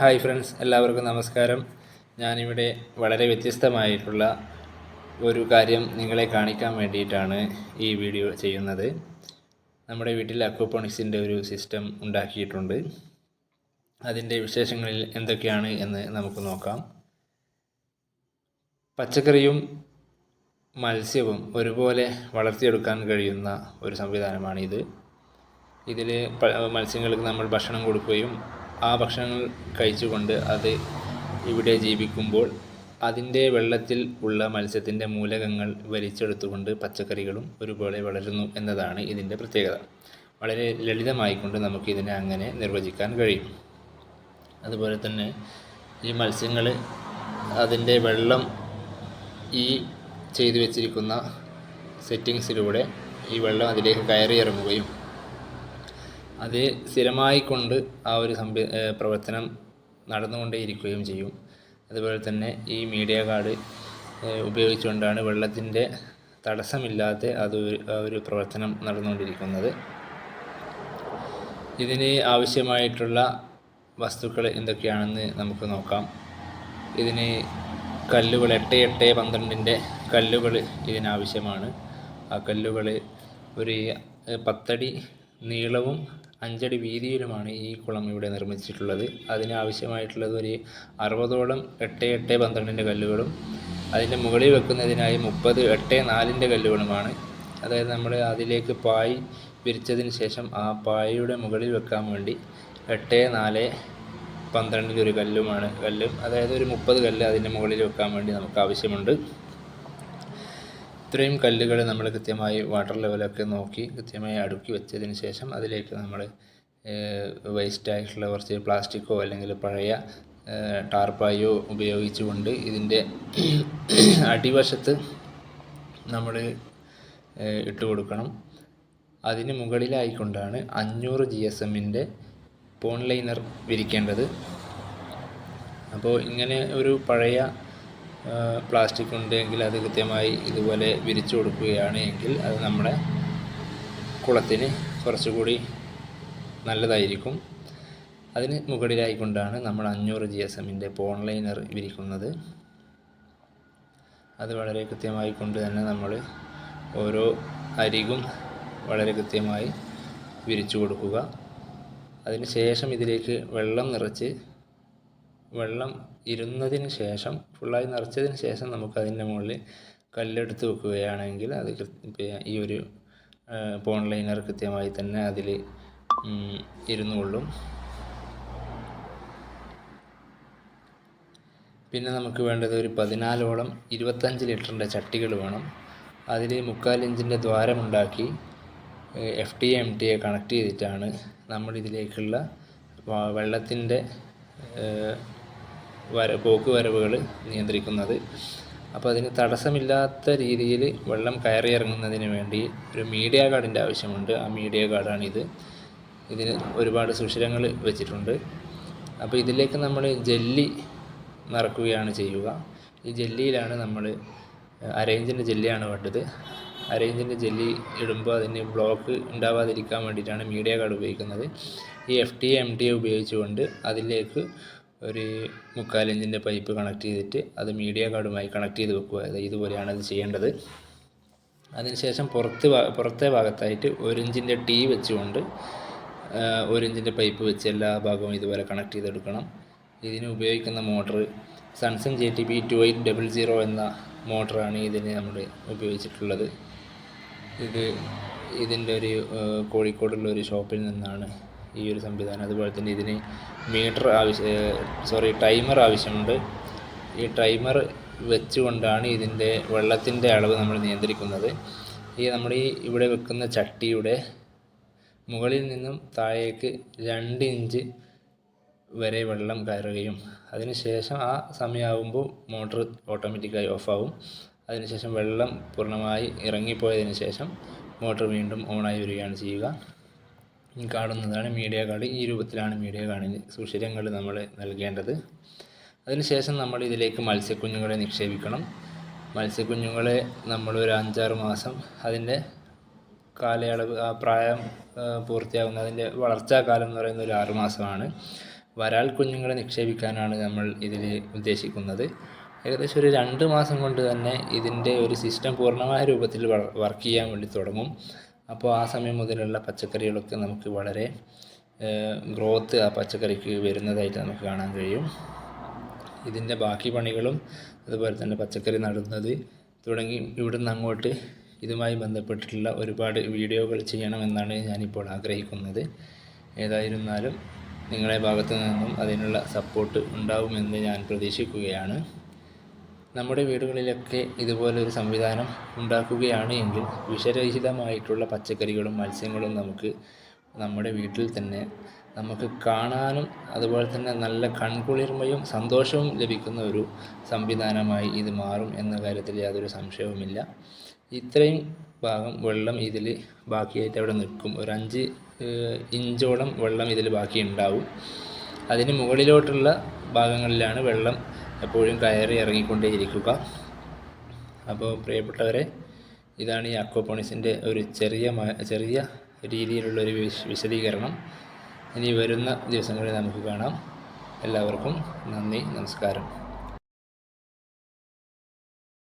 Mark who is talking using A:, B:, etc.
A: Hi friends എല്ലാവർക്കും നമസ്കാരം. ഞാനിവിടെ വളരെ വ്യത്യസ്തമായിട്ടുള്ള ഒരു കാര്യം നിങ്ങളെ കാണിക്കാൻ വേണ്ടിയിട്ടാണ് ഈ വീഡിയോ ചെയ്യുന്നത്. നമ്മുടെ വീട്ടിൽ അക്വപോണിക്സിന്റെ ഒരു സിസ്റ്റം ഉണ്ടാക്കിയിട്ടുണ്ട്. അതിന്റെ വിശേഷങ്ങളിൽ എന്തൊക്കെയാണ് എന്ന് നമുക്ക് നോക്കാം. പച്ചക്കറിയും മത്സ്യവും ഒരുപോലെ വളർത്തിയെടുക്കാൻ കഴിയുന്ന ഒരു സംവിധാനമാണിത്. ഇതിൽ മത്സ്യങ്ങൾക്ക് നമ്മൾ ഭക്ഷണം കൊടുക്കുകയും ആ ഭക്ഷണങ്ങൾ കഴിച്ചുകൊണ്ട് അത് ഇവിടെ ജീവിക്കുമ്പോൾ അതിന്റെ വെള്ളത്തിൽ ഉള്ള മത്സ്യത്തിന്റെ മൂലകങ്ങൾ വലിച്ചെടുത്തുകൊണ്ട് പച്ചക്കറികളും ഒരുപോലെ വളരുന്നു എന്നതാണ് ഇതിന്റെ പ്രത്യേകത. വളരെ ലളിതമായിക്കൊണ്ട് നമുക്ക് ഇതിനെ അങ്ങനെ നിർവചിക്കാൻ കഴിയും. അതുപോലെ തന്നെ ഈ മത്സ്യങ്ങൾ അതിന്റെ വെള്ളം ഈ ചെയ്തു വെച്ചിരിക്കുന്ന സെറ്റിങ്സിലൂടെ ഈ വെള്ളം അതിലേക്ക് കയറി ഇറങ്ങുകയും അത് സ്ഥിരമായി കൊണ്ട് ആ ഒരു സംവി പ്രവർത്തനം നടന്നുകൊണ്ടേയിരിക്കുകയും ചെയ്യും. അതുപോലെ തന്നെ ഈ മീഡിയ കാർഡ് ഉപയോഗിച്ചുകൊണ്ടാണ് വെള്ളത്തിന്റെ തടസ്സമില്ലാതെ അത് ഒരു പ്രവർത്തനം നടന്നുകൊണ്ടിരിക്കുന്നത്. ഇതിന് ആവശ്യമായിട്ടുള്ള വസ്തുക്കൾ എന്തൊക്കെയാണെന്ന് നമുക്ക് നോക്കാം. ഇതിന് കല്ലുകൾ എട്ട് എട്ട് പന്ത്രണ്ടിന്റെ കല്ലുകൾ ഇതിനാവശ്യമാണ്. ആ കല്ലുകൾ ഒരു പത്തടി നീളവും അഞ്ചടി വീതിയിലുമാണ് ഈ കുളം ഇവിടെ നിർമ്മിച്ചിട്ടുള്ളത്. അതിന് ആവശ്യമായിട്ടുള്ളത് ഒരു അറുപതോളം എട്ട് എട്ട് പന്ത്രണ്ടിന്റെ കല്ലുകളും അതിന്റെ മുകളിൽ വെക്കുന്നതിനായി മുപ്പത് എട്ട് നാലിന്റെ കല്ലുകളുമാണ്. അതായത് നമ്മൾ അതിലേക്ക് പായ് വിരിച്ചതിന് ശേഷം ആ പായയുടെ മുകളിൽ വെക്കാൻ വേണ്ടി എട്ട് നാല് പന്ത്രണ്ടിന്റെ ഒരു കല്ലുമാണ് കല്ലും. അതായത് ഒരു മുപ്പത് കല്ല് അതിന്റെ മുകളിൽ വെക്കാൻ വേണ്ടി നമുക്ക് ആവശ്യമുണ്ട്. ഇത്രയും കല്ലുകൾ നമ്മൾ കൃത്യമായി വാട്ടർ ലെവലൊക്കെ നോക്കി കൃത്യമായി അടുക്കി വെച്ചതിന് ശേഷം അതിലേക്ക് നമ്മൾ വേസ്റ്റ് ആയിട്ടുള്ള കുറച്ച് പ്ലാസ്റ്റിക്കോ അല്ലെങ്കിൽ പഴയ ടാർപ്പായോ ഉപയോഗിച്ചുകൊണ്ട് ഇതിന്റെ അടിവശത്ത് നമ്മൾ ഇട്ട് കൊടുക്കണം. അതിന് മുകളിലായിക്കൊണ്ടാണ് അഞ്ഞൂറ് ജി എസ് എമ്മിന്റെ പോൺ ലൈനർ വിരിക്കേണ്ടത്. അപ്പോൾ ഇങ്ങനെ ഒരു പഴയ പ്ലാസ്റ്റിക് ഉണ്ടെങ്കിൽ അത് കൃത്യമായി ഇതുപോലെ വിരിച്ചു കൊടുക്കുകയാണ് എങ്കിൽ അത് നമ്മുടെ കുളത്തിന് കുറച്ചുകൂടി നല്ലതായിരിക്കും. അതിന് മുകളിലായിക്കൊണ്ടാണ് നമ്മൾ അഞ്ഞൂറ് ജി എസ് എമ്മിന്റെ പോൺ ലൈനർ വിരിക്കുന്നത്. അത് വളരെ കൃത്യമായി കൊണ്ട് തന്നെ നമ്മൾ ഓരോ അരികും വളരെ കൃത്യമായി വിരിച്ചു കൊടുക്കുക. അതിന് ശേഷം ഇതിലേക്ക് വെള്ളം നിറച്ച് വെള്ളം ഇരുന്നതിന് ശേഷം ഫുള്ളായി നിറച്ചതിന് ശേഷം നമുക്കതിന്റെ മുകളിൽ കല്ലെടുത്ത് വെക്കുകയാണെങ്കിൽ അത് ഈ ഒരു പോൺ ലൈനർ കൃത്യമായി തന്നെ അതിൽ ഇരുന്നു കൊള്ളും. പിന്നെ നമുക്ക് വേണ്ടത് ഒരു പതിനാലോളം ഇരുപത്തഞ്ച് ലിറ്ററിന്റെ ചട്ടികൾ വേണം. അതിൽ മുക്കാൽ ഇഞ്ചിന്റെ ദ്വാരമുണ്ടാക്കി F T M T A connect ചെയ്തിട്ടാണ് നമ്മളിതിലേക്കുള്ള വെള്ളത്തിന്റെ വര പോക്ക് വരവുകൾ നിയന്ത്രിക്കുന്നത്. അപ്പോൾ അതിന് തടസ്സമില്ലാത്ത രീതിയിൽ വെള്ളം കയറി ഇറങ്ങുന്നതിന് വേണ്ടി ഒരു മീഡിയ കാർഡിന്റെ ആവശ്യമുണ്ട്. ആ മീഡിയ കാർഡാണിത് ഇതിന് ഒരുപാട് സുഷിരങ്ങൾ വെച്ചിട്ടുണ്ട്. അപ്പോൾ ഇതിലേക്ക് നമ്മൾ ജെല്ലി നിറക്കുകയാണ് ചെയ്യുക. ഈ ജെല്ലിയിലാണ് നമ്മൾ അരേഞ്ചിന്റെ ജെല്ലിയാണ് വേണ്ടത്. അരേഞ്ചിന്റെ ജെല്ലി ഇടുമ്പോൾ അതിന് ബ്ലോക്ക് ഉണ്ടാവാതിരിക്കാൻ വേണ്ടിയിട്ടാണ് മീഡിയ കാർഡ് ഉപയോഗിക്കുന്നത്. ഈ എഫ് ടി എം ടി ഉപയോഗിച്ചുകൊണ്ട് അതിലേക്ക് ഒരു മുക്കാലിഞ്ചിന്റെ പൈപ്പ് കണക്ട് ചെയ്തിട്ട് അത് മീഡിയ കാർഡുമായി കണക്ട് ചെയ്ത് വെക്കുക. ഇതുപോലെയാണ് അത് ചെയ്യേണ്ടത്. അതിനുശേഷം പുറത്ത് പുറത്തെ ഭാഗത്തായിട്ട് ഒരു ഇഞ്ചിന്റെ ടീ വെച്ചുകൊണ്ട് ഒരു ഇഞ്ചിന്റെ പൈപ്പ് വെച്ച് എല്ലാ ഭാഗവും ഇതുപോലെ കണക്ട് ചെയ്തെടുക്കണം. ഇതിന് ഉപയോഗിക്കുന്ന motor Sunsun J T B two eight double zero എന്ന മോട്ടറാണ് ഇതിന് നമ്മൾ ഉപയോഗിച്ചിട്ടുള്ളത്. ഇത് ഇതിന്റെ ഒരു കോഴിക്കോടുള്ള ഒരു ഷോപ്പിൽ നിന്നാണ് ഈ ഒരു സംവിധാനം. അതുപോലെ തന്നെ ഇതിന് മീറ്റർ ആവശ്യ സോറി ടൈമർ ആവശ്യമുണ്ട്. ഈ ടൈമർ വെച്ചുകൊണ്ടാണ് ഇതിന്റെ വെള്ളത്തിന്റെ അളവ് നമ്മൾ നിയന്ത്രിക്കുന്നത്. ഈ നമ്മൾ ഈ ഇവിടെ വെക്കുന്ന ചട്ടിയുടെ മുകളിൽ നിന്നും താഴേക്ക് രണ്ട് ഇഞ്ച് വരെ വെള്ളം കയറുകയും അതിനുശേഷം ആ സമയമാകുമ്പോൾ മോട്ടർ ഓട്ടോമാറ്റിക്കായി ഓഫാവും. അതിനുശേഷം വെള്ളം പൂർണമായി ഇറങ്ങിപ്പോയതിന് ശേഷം മോട്ടർ വീണ്ടും ഓണായി വരികയാണ് ചെയ്യുക. കാണുന്നതാണ് മീഡിയ കാർഡ്. ഈ രൂപത്തിലാണ് മീഡിയ കാർഡിന് സുഷിരങ്ങൾ നമ്മൾ നൽകേണ്ടത്. അതിനുശേഷം നമ്മൾ ഇതിലേക്ക് മത്സ്യക്കുഞ്ഞുങ്ങളെ നിക്ഷേപിക്കണം. മത്സ്യക്കുഞ്ഞുങ്ങളെ നമ്മൾ ഒരു അഞ്ചാറ് മാസം അതിന്റെ കാലയളവ് ആ പ്രായം പൂർത്തിയാകുന്ന അതിന്റെ വളർച്ചാ കാലം എന്ന് പറയുന്ന ഒരു ആറ് മാസമാണ്. വരാൽ കുഞ്ഞുങ്ങളെ നിക്ഷേപിക്കാനാണ് നമ്മൾ ഇതിൽ ഉദ്ദേശിക്കുന്നത്. ഏകദേശം ഒരു രണ്ട് മാസം കൊണ്ട് തന്നെ ഇതിന്റെ ഒരു സിസ്റ്റം പൂർണമായ രൂപത്തിൽ വർക്ക് ചെയ്യാൻ വേണ്ടി തുടങ്ങും. അപ്പോൾ ആ സമയം മുതലുള്ള പച്ചക്കറികളൊക്കെ നമുക്ക് വളരെ ഗ്രോത്ത് ആ പച്ചക്കറിക്ക് വരുന്നതായിട്ട് നമുക്ക് കാണാൻ കഴിയും. ഇതിന്റെ ബാക്കി പണികളും അതുപോലെ തന്നെ പച്ചക്കറി നടുന്നത് തുടങ്ങി ഇവിടുന്ന് അങ്ങോട്ട് ഇതുമായി ബന്ധപ്പെട്ടിട്ടുള്ള ഒരുപാട് വീഡിയോകൾ ചെയ്യണമെന്നാണ് ഞാനിപ്പോൾ ആഗ്രഹിക്കുന്നത്. ഏതായിരുന്നാലും നിങ്ങളെ ഭാഗത്തു നിന്നും അതിനുള്ള സപ്പോർട്ട് ഉണ്ടാവുമെന്ന് ഞാൻ പ്രതീക്ഷിക്കുകയാണ്. നമ്മുടെ വീടുകളിലൊക്കെ ഇതുപോലൊരു സംവിധാനം ഉണ്ടാക്കുകയാണ് എങ്കിൽ വിഷരഹിതമായിട്ടുള്ള പച്ചക്കറികളും മത്സ്യങ്ങളും നമുക്ക് നമ്മുടെ വീട്ടിൽ തന്നെ നമുക്ക് കാണാനും അതുപോലെ തന്നെ നല്ല കൺകുളിർമയും സന്തോഷവും ലഭിക്കുന്ന ഒരു സംവിധാനമായി ഇത് മാറും എന്ന കാര്യത്തിൽ യാതൊരു സംശയവുമില്ല. ഇത്രയും ഭാഗം വെള്ളം ഇതിൽ ബാക്കിയായിട്ട് അവിടെ നിൽക്കും. ഒരു അഞ്ച് ഇഞ്ചോളം വെള്ളം ഇതിൽ ബാക്കി ഉണ്ടാവും അതിന് മുകളിലോട്ടുള്ള ഭാഗങ്ങളിലാണ് വെള്ളം എപ്പോഴും കയറി ഇറങ്ങിക്കൊണ്ടേയിരിക്കുക. അപ്പോൾ പ്രിയപ്പെട്ടവരെ ഇതാണ് ഈ അക്വപോണിക്സിന്റെ ഒരു ചെറിയ ചെറിയ രീതിയിലുള്ളൊരു വിശദീകരണം. ഇനി വരുന്ന ദിവസങ്ങളിൽ നമുക്ക് കാണാം. എല്ലാവർക്കും നന്ദി നമസ്കാരം.